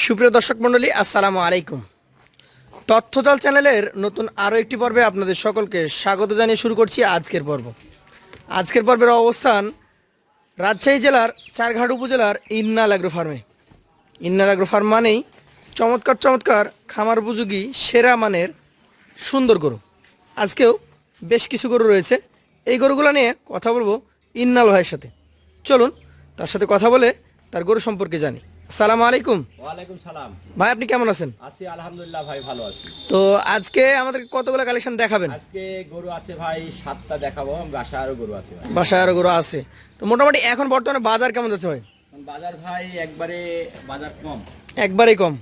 সুপ্রিয় দর্শক মণ্ডলী, আসসালামু আলাইকুম। তথ্যদল চ্যানেলের নতুন আরও একটি পর্বে আপনাদের সকলকে স্বাগত জানিয়ে শুরু করছি আজকের পর্ব। আজকের পর্বের অবস্থান রাজশাহী জেলার চারঘাট উপজেলার ইন্নাল অ্যাগ্রো ফার্মে। ইন্নাল অ্যাগ্রো ফার্ম মানেই চমৎকার চমৎকার খামার উপযোগী সেরা মানের সুন্দর গরু। আজকেও বেশ কিছু গরু রয়েছে। এই গরুগুলো নিয়ে কথা বলব ইন্নাল ভাইয়ের সাথে। চলুন, তার সাথে কথা বলে তার গরু সম্পর্কে জানি। আসসালামু আলাইকুম। ওয়ালাইকুম সালাম। ভাই আপনি কেমন আছেন? আছি আলহামদুলিল্লাহ ভাই ভালো আছি। তো আজকে কতগুলো কালেকশন দেখাবেন? আজকে গরু আছে ভাই সাতটা দেখাবো। বাসা আরও গরু আছে বাসায় আরও গরু আছে। তো মোটামুটি এখন বর্তমানে বাজার কেমন যাচ্ছে ভাই? বাজার ভাই একবারে বাজার কম। একবারেই কম।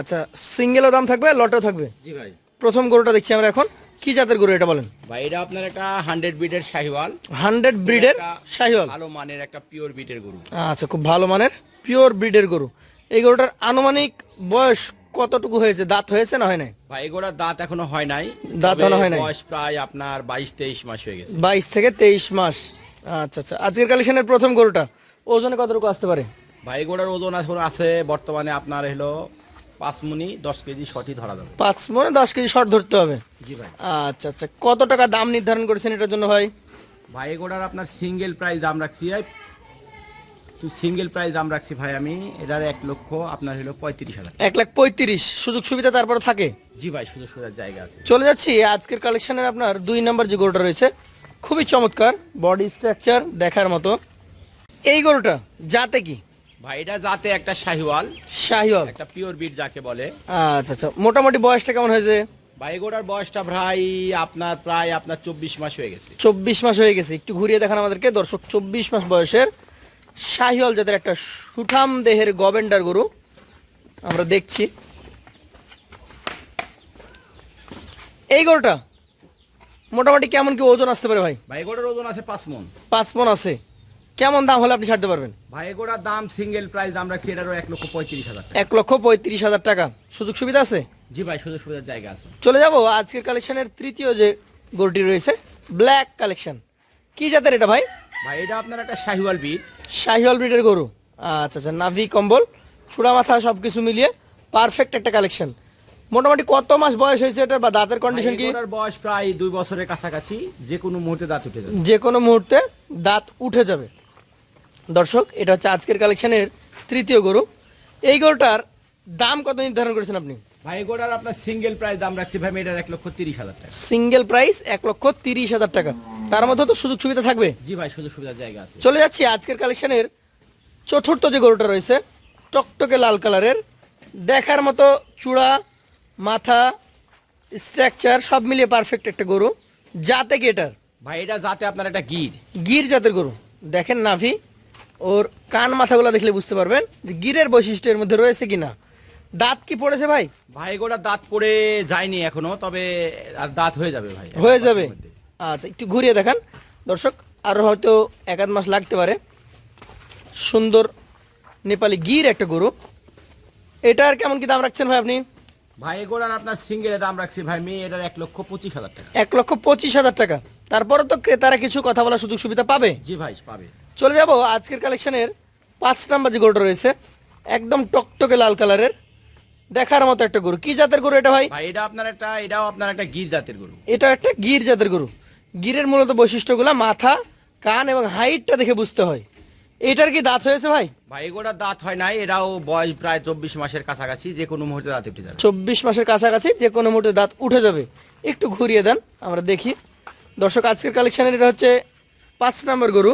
আচ্ছা সিঙ্গেলও দাম থাকবে লটেও থাকবে? জি ভাই। প্রথম গরুটা দেখছি আমরা এখন। কি জাতের গরু এটা বলেন? ভাই এটা আপনার একটা হান্ড্রেড বিটের শাহিওয়াল। হান্ড্রেড ব্রিডের শাহিওয়াল। ভালো মানের একটা পিওর বিটের গরু। আচ্ছা খুব ভালো মানের। পিওর ব্রিডের গরু। এই গরুটার আনুমানিক বয়স কতটুকু হয়েছে? দাঁত হয়েছে না হয় নাই? ভাই এগুলোর দাঁত এখনও হয় নাই। দাঁত এখনও হয় নাই। বয়স প্রায় আপনার বাইশ তেইশ মাস হয়ে গেছে। বাইশ থেকে তেইশ মাস। আচ্ছা আচ্ছা। আজকের কালেকশনের প্রথম গরুটা ওজনে কতটুকু আসতে পারে? ভাই এগুলোর ওজন এখন আছে বর্তমানে আপনার হলো পাঁচ মুনি দশ কেজি সঠিক ধরা যাবে। পাঁচ মনে দশ কেজি শর্ট ধরতে হবে? জি ভাই। আচ্ছা আচ্ছা। কত টাকা দাম নির্ধারণ করেছেন এটার জন্য ভাই? ভাই এগুলোর আপনার সিঙ্গেল প্রাইস দাম রাখছি তো সিঙ্গেল প্রাইস দাম রাখছি ভাই আমি। এটার এক লক্ষ আপনার হলো পঁয়ত্রিশ হাজার। এক লাখ পঁয়ত্রিশ সুযোগ সুবিধা তারপরে থাকে? জি ভাই সুযোগ সুবিধার জায়গা আছে। চলে যাচ্ছি আজকের কালেকশনের আপনার দুই নম্বর যে গরুটা রয়েছে খুবই চমৎকার বডি স্ট্রাকচার দেখার মতো। এই গরুটা যাতে কি? ভাই এটা যাতে একটা শাহিওয়াল। শাহিওয়াল। একটা পিওর বিট যাকে বলে। আচ্ছা আচ্ছা মোটামুটি বয়সটা কেমন হয়েছে? ভাই এগুলোর বয়সটা ভাই আপনার প্রায় আপনার চব্বিশ মাস হয়ে গেছে। চব্বিশ মাস হয়ে গেছে একটু ঘুরিয়ে দেখান আমাদেরকে। দর্শক চব্বিশ মাস বয়সের শাহিওয়াল জাতের একটা সুঠাম দেহের গবেন্ডার গরু আমরা দেখছি। এই গরুটা মোটামুটি কেমন কি ওজন আসতে পারে ভাই? ভাই এগুলোর ওজন আছে পাঁচ মন। পাঁচ মন আছে। কেমন দাম হলে আপনি ছাড়তে পারবেন? ভাই এগুলোর দাম সিঙ্গেল প্রাইস দাম রাখছি এটারও এক লক্ষ পঁয়ত্রিশ হাজার এক লক্ষ পঁয়ত্রিশ হাজার টাকা। সুযোগ সুবিধা আছে? জি ভাই সুযোগ সুবিধার জায়গা আছে। চলে যাব আজকের কালেকশনের তৃতীয় যে গরুটি রয়েছে ব্ল্যাক কালেকশন কি জাতের এটা ভাই? ভাই এটা আপনার একটা শাহিওয়াল বিট শাহিওয়াল ব্রিডের গরু। আচ্ছা আচ্ছা নাভি কম্বল চূড়া মাথা সব কিছু মিলিয়ে পারফেক্ট একটা কালেকশন মোটামুটি কত মাস বয়স হয়েছে এটা বা দাঁতের কন্ডিশন কি? এগুলোর বয়স প্রায় দুই বছরের কাছাকাছি যে কোনো মুহূর্তে দাঁত উঠে যাবে। যে কোনো মুহূর্তে দাঁত উঠে যাবে। দর্শক এটা হচ্ছে আজকের কালেকশনের তৃতীয় গরু। এই গরুটার দাম কত নির্ধারণ করেছেন আপনি? ভাই এগুলোর আপনার সিঙ্গেল প্রাইস দাম রাখছি ভাই এটার এক লক্ষ তিরিশ হাজার টাকা। সিঙ্গেল প্রাইস এক লক্ষ তিরিশ হাজার টাকা। তার মধ্যে তো সুযোগ সুবিধা থাকবে? জি ভাই সুযোগ সুবিধার জায়গা আছে। চলে যাচ্ছি আজকের কালেকশনের চতুর্থ যে গরুটা রয়েছে টকটকে লাল কালারের। দেখার মতো চূড়া মাথা স্ট্রাকচার সব মিলিয়ে পারফেক্ট একটা গরু। জাতে কি এটার? ভাই এটা যাতে আপনার একটা গির। গির জাতের গরু। দেখেন নাভি ওর কান মাথাগুলো দেখলে বুঝতে পারবেন যে গিরের বৈশিষ্ট্য এর মধ্যে রয়েছে কিনা। দাঁত কি পড়েছে ভাই? ভাই এগুলোর দাঁত পড়ে যায়নি এখনও তবে আর দাঁত হয়ে যাবে ভাই। হয়ে যাবে? আচ্ছা একটু ঘুরিয়ে দেখান। দর্শক আরও হয়তো এক আধ মাস লাগতে পারে। সুন্দর নেপালি গির একটা গরু। এটার কেমন কি দাম রাখছেন ভাই আপনি? ভাই এগুলোর আপনার সিঙ্গেলে দাম রাখছি ভাই মেয়ে এটার এক লক্ষ পঁচিশ হাজার টাকা। এক লক্ষ পঁচিশ হাজার টাকা। তারপরে তো ক্রেতারা কিছু কথা বলার সুযোগ সুবিধা পাবে? জি ভাই পাবে। চলে যাব আজকের কালেকশনের পাঁচ নাম্বার যে গরুটা রয়েছে একদম টকটকে লাল কালারের দেখার মতো একটা গরু। কি জাতের গরু এটা ভাই? ভাই এটা আপনার একটা এটাও আপনার একটা গির জাতের গরু। এটা একটা গির জাতের গরু। গিরের মূলত বৈশিষ্ট্যগুলো মাথা কান এবং হাইটটা দেখে বুঝতে হয়। এটার কি দাঁত হয়েছে ভাই? ভাই এগুলোর দাঁত হয় নাই এরাও বয়স প্রায় চব্বিশ মাসের কাছাকাছি যে কোনো মুহূর্তে দাঁত উঠে যাবে। চব্বিশ মাসের কাছাকাছি যে কোনো মুহূর্তে দাঁত উঠে যাবে। একটু ঘুরিয়ে দেন আমরা দেখি। দর্শক আজকের কালেকশনের এটা হচ্ছে পাঁচ নম্বর গরু।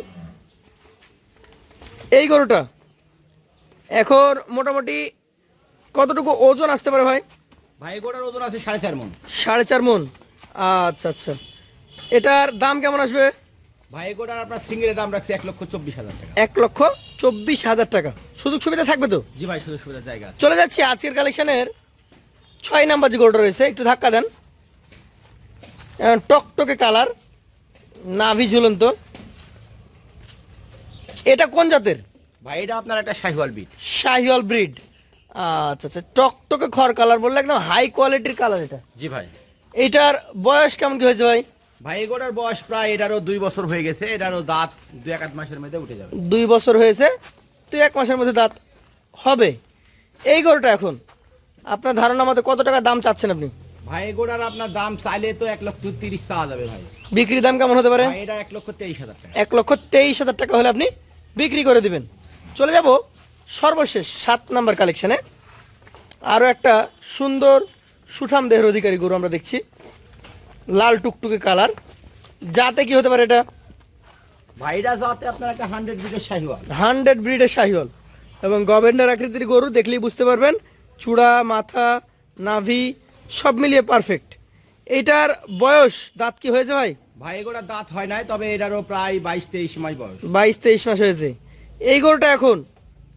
এই গরুটা এখন মোটামুটি কতটুকু ওজন আসতে পারে ভাই? ভাই এগুলোর ওজন আছে সাড়ে চার মন। সাড়ে চার মন? আচ্ছা আচ্ছা। এটার দাম কেমন আসবে? ভাই এগুলোর আপনার সিঙ্গেলে দাম রাখছি এক লক্ষ চব্বিশ হাজার টাকা। এক লক্ষ চব্বিশ হাজার টাকা। সুযোগ সুবিধা থাকবে তো? জি ভাই সুযোগ সুবিধার জায়গা আছে। চলে যাচ্ছি আজকের কালেকশনের ছয় নাম্বার যে গরুটা রয়েছে একটু ধাক্কা দেন। আহ, টকটকে কালার নাভি ঝুলন্ত। এটা কোন জাতের? ভাই এটা আপনার একটা শাহিওয়াল বিট শাহিওয়াল ব্রিড আচ্ছা আচ্ছা টকটকে খড় কালার বললে একদম হাই কোয়ালিটির কালার এটা। জি ভাই। এইটার বয়স কেমন কি হয়েছে ভাই? ভাই এগুলোর বয়স প্রায় এটারও দুই বছর হয়ে গেছে এটারও দাঁত দুই এক মাসের মধ্যে উঠে যাবে। দুই বছর হয়েছে দুই এক মাসের মধ্যে দাঁত হবে। এই গরুটা এখন আপনার ধারণা মতে কত টাকা দাম চাচ্ছেন আপনি? ভাই এগুলার আপনার দাম চাইলে তো এক লক্ষ তিরিশ চাওয়া যাবে ভাই। বিক্রির দাম কেমন হতে পারে? এটা এক লক্ষ তেইশ হাজার টাকা। এক লক্ষ তেইশ হাজার টাকা হলে আপনি বিক্রি করে দিবেন। চলে যাব সর্বশেষ সাত নাম্বার কালেকশনে আরও একটা সুন্দর সুঠাম দেহের অধিকারী গরু আমরা দেখছি। লাল টুকটুকে কালার। যাতে কি হতে পারে এটা? ভাইরা যাতে আপনার একটা হান্ড্রেড বিটের শাহিওয়াল। হান্ড্রেড ব্রিডের শাহিওয়াল। এবং গভর্নর আকৃতির গরু দেখলেই বুঝতে পারবেন চূড়া মাথা নাভি সব মিলিয়ে পারফেক্ট এইটার বয়স দাঁত কি হয়েছে ভাই? ভাই এগুলার দাঁত হয় নাই তবে এটারও প্রায় বাইশ তেইশ মাস বয়স। বাইশ তেইশ মাস হয়েছে। এই গরুটা এখন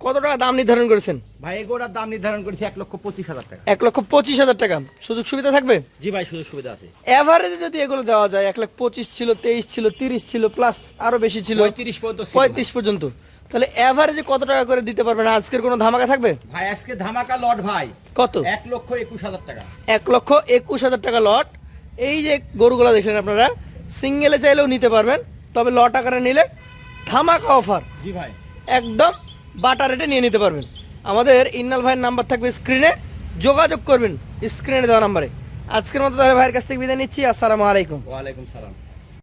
কত টাকা দাম নির্ধারণ করেছেন? ভাই এগুলার দাম নির্ধারণ করেছি এক লক্ষ পঁচিশ হাজার টাকা। এক লক্ষ পঁচিশ হাজার টাকা। সুযোগ সুবিধা থাকবে? জি ভাই সুযোগ সুবিধা আছে। এভারেজে যদি এগুলো দেওয়া যায় এক লাখ পঁচিশ ছিল তেইশ ছিল তিরিশ ছিল প্লাস আরও বেশি ছিল পঁয়ত্রিশ পর্যন্ত। পঁয়ত্রিশ পর্যন্ত। তাহলে এভারেজে কত টাকা করে দিতে পারবেন? আজকের কোনো ধামাকা থাকবে? ভাই আজকে ধামাকা লট ভাই। কত? এক লক্ষ একুশ হাজার টাকা। এক লক্ষ একুশ হাজার টাকা লট। এই যে গরুগুলো দেখলেন আপনারা সিঙ্গেলে চাইলেও নিতে পারবেন তবে লট আকারে নিলে ধামাকা অফার জি ভাই। একদম বাটা রেটে নিয়ে নিতে পারবেন। আমাদের ইন্নাল ভাইয়ের নাম্বার থাকবে স্ক্রিনে, যোগাযোগ করবেন স্ক্রিনে দেওয়া নাম্বারে। আজকের মতো তাহলে ভাইয়ের কাছ থেকে বিদায় নিচ্ছি, আসসালামু আলাইকুম। ওয়ালাইকুম সালাম।